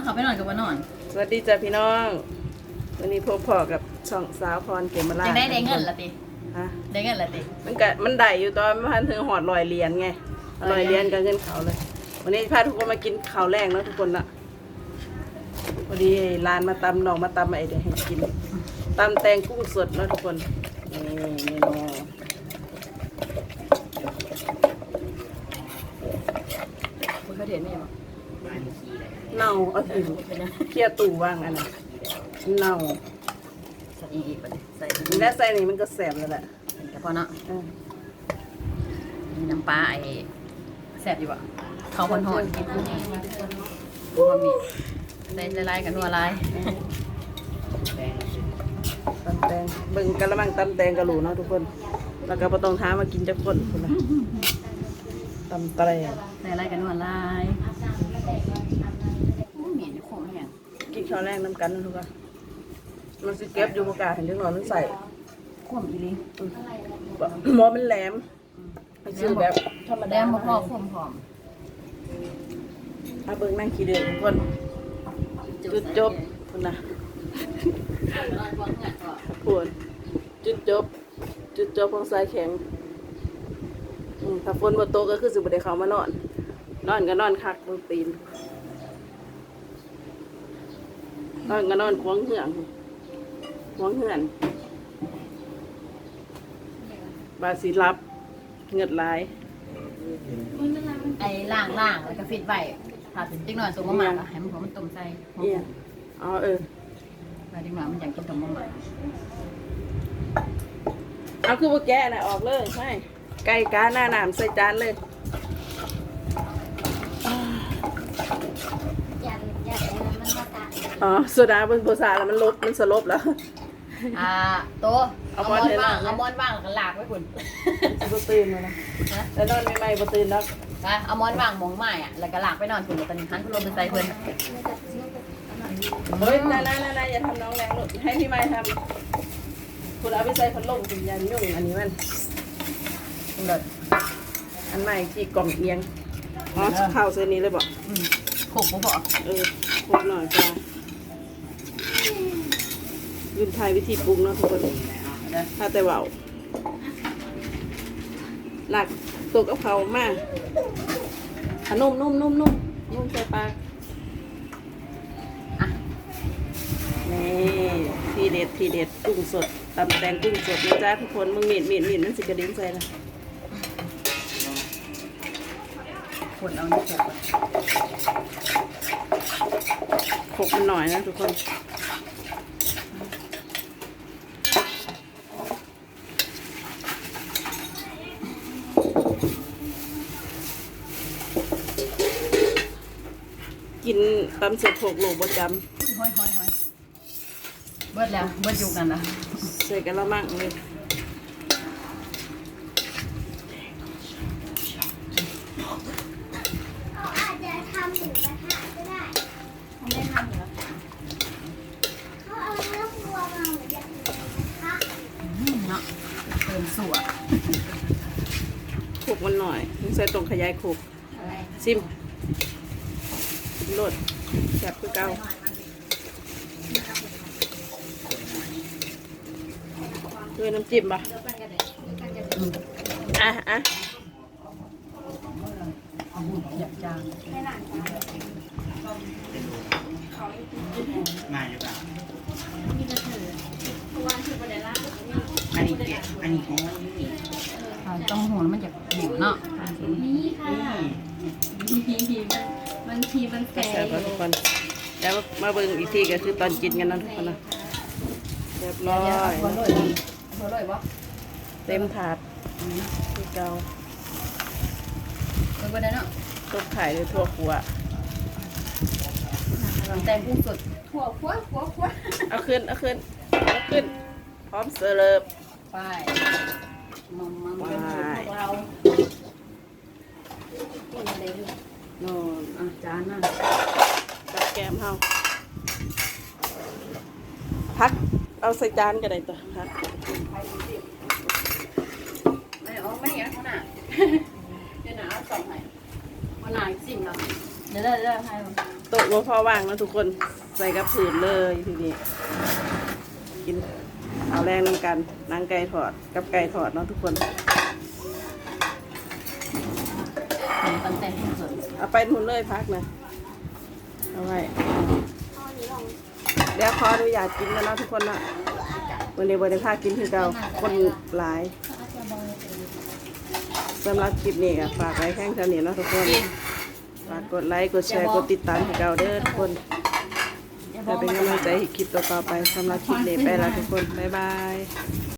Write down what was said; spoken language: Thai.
เอาเขาไปนอนกับว่านอน สวัสดีจ้ะพี่น้อง วันนี้พบพ่อกับช่องสาวพรเกมมาลายังได้ได้เงินละติฮะได้เงินละติมันก็มันได้อยู่ตอนมันถึงหอดลอยเหรียญไงลอยเหรียญกับเงินเขาเลย วันนี้พาทุกคนมากินข้าวแรงเนาะทุกคนละพอดีร้านมาตำหนองมาตำไอเดียให้กินตำแตงกุ้งสดเนาะทุกคนนี่เมนูมันเขาเห็นไหมวะ เน่าเอาถึงเคลียร์ตู้ว่างอันนั้นเน่าใส่อีกไปใส่และใส่นี่มันก็แสบแล้วแหละกระเพาะเนาะเออมีน้ำปลาไอ้แซ่บอยู่อะเขาคนหอนกินบัวมีใส่ละลายกับนัวลายตำแตงเบิ่งกะละมังตำแตงกะหลูเนาะทุกคน แล้วก็บ่ต้องท้ามากินจักคนคนละตำแตงใส่ละลายกับนัวลายอู้ เหม็นของอย่างกินข้าวแรงน้ำกันนะทุกคนมันสิเก็บอยู่บ่กล้าเห็นจังหน่อยมันใส่ขวมอีหลีอืมหมอมันแหลมมันคือแบบธรรมแดดางบ่พอขวมหอมถ้าเบิ่งนั่งขี้เดือดทุกคนจุดจบคุณนะปวดจุดจบ จุดจบของสายแข็งอืมถ้าฝนบ่ตกก็คือสิบ่ได้เข้ามานอน นอนก็นอนคักบนตีนนอนก็นอนควงเหืองควงเหือนบาสิรับเงือดหลายไอ้ล่างล่างแล้วก็ฟิตไว้ถ้าถึงติ๊กหน่อยสุกมากๆให้มันหอมมันต้มใส่หอมเอียอ๋อเออมาติ๊กหน่อยมันอยากกินต้มมากเอาคือว่าแกะน่ะออกเลยใช่ไก่กาหน้าหนามใส่จานเลยยันยันมันมาตา อ๋อโซดาเป็นโบซาแล้วมันลบมันสลบแล้ว อ่าโตะเอาเอามมออนนเทน่าว่างเอามอนว่างแล้วก็ลากไว้คุณ บ่ตื่นมานะนะแล้วนอนใหม่ๆบ่ตื่นแล้วไปเอามอนว่างหมองไม้อะแล้วก็ลากไปนอนคุณแล้วตอนนี้หันคุณลงไปใส่เพิ่นเฮ้ยนายนายนายนายอย่าทำน้องแรงลูกให้พี่ไม้ทำคุณเอาไปใส่พัดลมคุณยันยุ่งอันนี้มัน เลิศ อันใหม่ที่กล่องเอียง อ๋อข้าวเส้นนี้เลยบอกอืมโขกบ่พอเออพกหน่อยจ้า ยืนไทยวิธีปรุงเนาะทุกคนถ้าแต่เบาหลักตัวกับเขามากขนมนุ่มนุ่มนุ่มนุ่มใส่ปากอะนี่ทีเด็ดทีเด็ดกุ้งสดตำแตงกุ้งสดนะจ๊ะทุกคนมึงมีดมีดมีดมันสิกระเด็นใส่ละขวดเอานี่อนขบมันหน่อยนะทุกคน กินตำเสร็จหกโลบดจห้อยห้อยห้อยเบิดแล้วเบิดอยู่กันนะำใส่กระมังเลยเขาอาจจะทำหมูกระทะก็ได้ไม่ได้ทำเหรอเขาเอาเนื้อวัวมาเหมือนอย่างหมูกระทะอืมเนาะเติมสัวขบมันหน่อยใส่ตรงขยายขบอะไร ซิม โลดแซ่บคือเก่าด้วยน้ำจิ้มปะอืมอะอะเอาหุ่นหยับจางมาอยู่ป่ะอันนี้เก็บอันนี้ของวันนี้อ่าต้องหัวแล้วมันจะเหนียวเนาะนี่ค่ะ บางทีมันแฝแซ่บแล้วทุกคนแล้วมาเบิ่งอีกทีก็คือตอนกินกันนะทุกคนนะเรียบร้อยหัวลอยหัวลอยวะเต็มถาดคือเก่าเออบ่ได้เนาะตกไข่ด้วยทั่วขัวแตงกุ้งสดหัวขั้วหัวขั้วเอาขึ้นเอาขึ้นเอาขึ้น พร้อมเสิร์ฟไปมัมมัมว้ายเรา โน่นอะจานนั่นกับแกมเฮาพัก เอาใส่จานก็ได้ตัวพักไม่เอาไม่เห็นเขาหน่ะเดี๋ยวหนาเอาสองให้วันหนาอีกสิ่งเนาะเดี๋ยวเดี๋ยวเดี๋ยวให้มันโต๊ะว่าพอว่างแล้วทุกคนใส่กับผืนเลยทีนี้กินเอาแรงน้ำกันนางไก่ทอดกับไก่ทอดเนาะทุกคน ตั้งแต่ที่สุดเอาไปทุนเลยพักนะเอาไว้เดี๋ยวขออนุญาตกินกันเนะทุกคนนะวันนี้บริพากินคือเก่าคนหลายสำหรับคลิปนี้ก็ฝากไว้แค่เท่านี้นะทุกคนฝากกดไลค์กดแชร์กดติดตามให้เราเด้อทุกคนจะเป็นกำลังใจให้คลิปต่อๆไปสำหรับคลิปนี้ไปแล้วทุกคน บ๊ายบาย